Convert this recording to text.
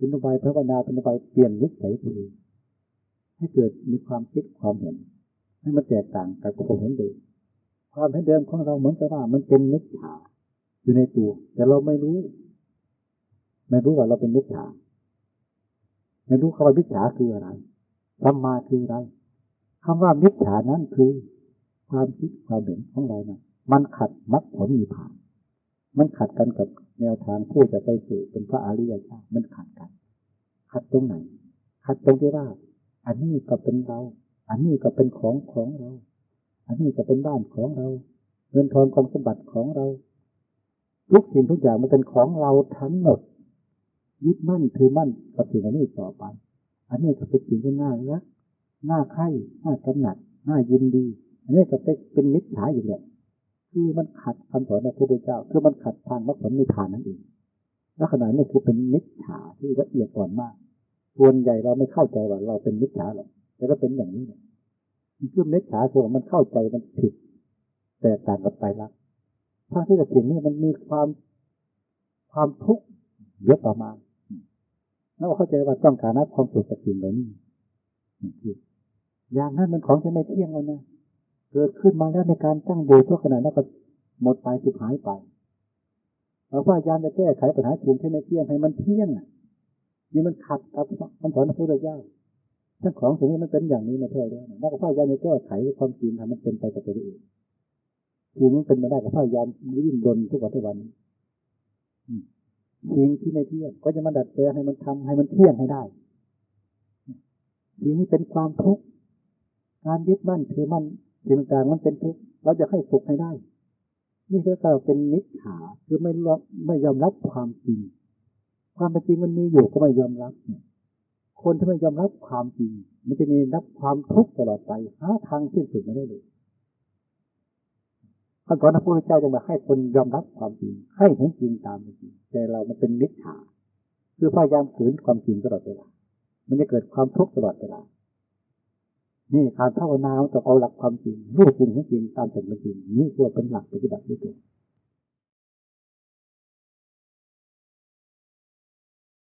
เป็นอุบายภาวนาเป็นอุบายเปลี่ยนนิสัยตัวเองให้เกิดมีความคิดความเห็น ให้มันแตกต่างกับความเห็นเดิมความเห็นเดิมของเราเหมือนกับว่ามันเป็นมิจฉาอยู่ในตัว แต่เราไม่รู้ ไม่รู้ว่าเราเป็นมิจฉาไม่รู้คำว่ามิจฉาคืออะไรสัมมาคืออะไรคำว่ามิจฉานั้นคือความคิดความเห็นของเรานะมันขัดมรรคผลมีผ่าน มันขัดกันกับแนวทางผู้จะไปสู่เป็นพระอริยเจ้ามันขัดกัน ขัดตรงไหน ขัดตรงที่ว่า อันนี้ก็เป็นเรา อันนี้ก็เป็นของของเรา อันนี้ก็เป็นบ้านของเรา เงินทองความสมบัติของเรา ทุกสิ่งทุกอย่างมันเป็นของเราทั้งหมด ยึดมั่นถือมั่นกับสิ่งอันนี้ต่อไป อันนี้ก็เป็นสิ่งที่น่ารักน่าใคร่น่ากำหนัดน่ายินดี อันนี้ก็เป็นเป็นมิจฉาอยู่แหละคือมันขัดคำสอนของพระพุทธเจ้า คือมันขัดทางมรรคผลนิพพานนั่นเอง ลักษณะนี้คือเป็นมิจฉาที่ละเอียดอ่อนมากส่วนใหญ่เราไม่เข้าใจว่าเราเป็นมิจฉาหรอกแต่ก็เป็นอย่างนี้เนี่ยคือมิจฉาคือมันเข้าใจมันผิด แต่ต่างกับไตรลักษณ์ทั้งที่แต่สิ่งนี้มันมีความความทุกข์เยอะประมาณแล้วเข้าใจว่าต้องการรับความสุขจากสิ่งเหล่านี้อย่างนั้นมันของที่ไม่เที่ยงแล้วนะเกิดขึ้นมาแล้วในการตั้งอยู่ชั่วขณะนั้นก็หมดไปสิบหายไป เราพยายามจะแก้ไขปัญหาสิ่งที่ไม่เที่ยงให้มันเที่ยงนี่มันขัดกับคำสอนพระพุทธเจ้าทั้งของสิ่งนี้มันเป็นอย่างนี้ในแท้แล้วนักพยายามจะแก้ไขความจริงทำมันเป็นไปกับตัวเองสิ่งนี้เป็นมาได้กับพยายามวิ่งดนทุกวันทุกวันสิ่งที่ไม่เที่ยงก็จะมาดัดแปลงให้มันทำให้มันเที่ยงให้ได้สิ่งนี้เป็นความทุกข์การยึดมั่นถือมั่นสิ่งต่างมันเป็นทุกข์เราจะให้สุขให้ได้ นี่ก็เป็นนิจฉาคือไม่รับไม่ยอมรับความจริง ความเป็นจริงมันมีอยู่ก็ไม่ยอมรับเนี่ยคนที่ไม่ยอมรับความจริง มันจะมีรับความทุกข์ตลอดไปหาทางสิ้นสุดไม่ได้เลยขั้นตอนพระพุทธเจ้าจะมาให้คนยอมรับความจริง ให้เห็นจริงตามเป็นจริง แต่เรามันเป็นนิจฉาคือพยายามฝืนความจริงตลอดเวลามันจะเกิดความทุกข์ตลอดเวลา นี่การภาวนาต้องเอาหลักความจริงรู้จริงให้จริงตามเป็นจริงนี่คือเป็นหลักปฏิบัติที่ถูก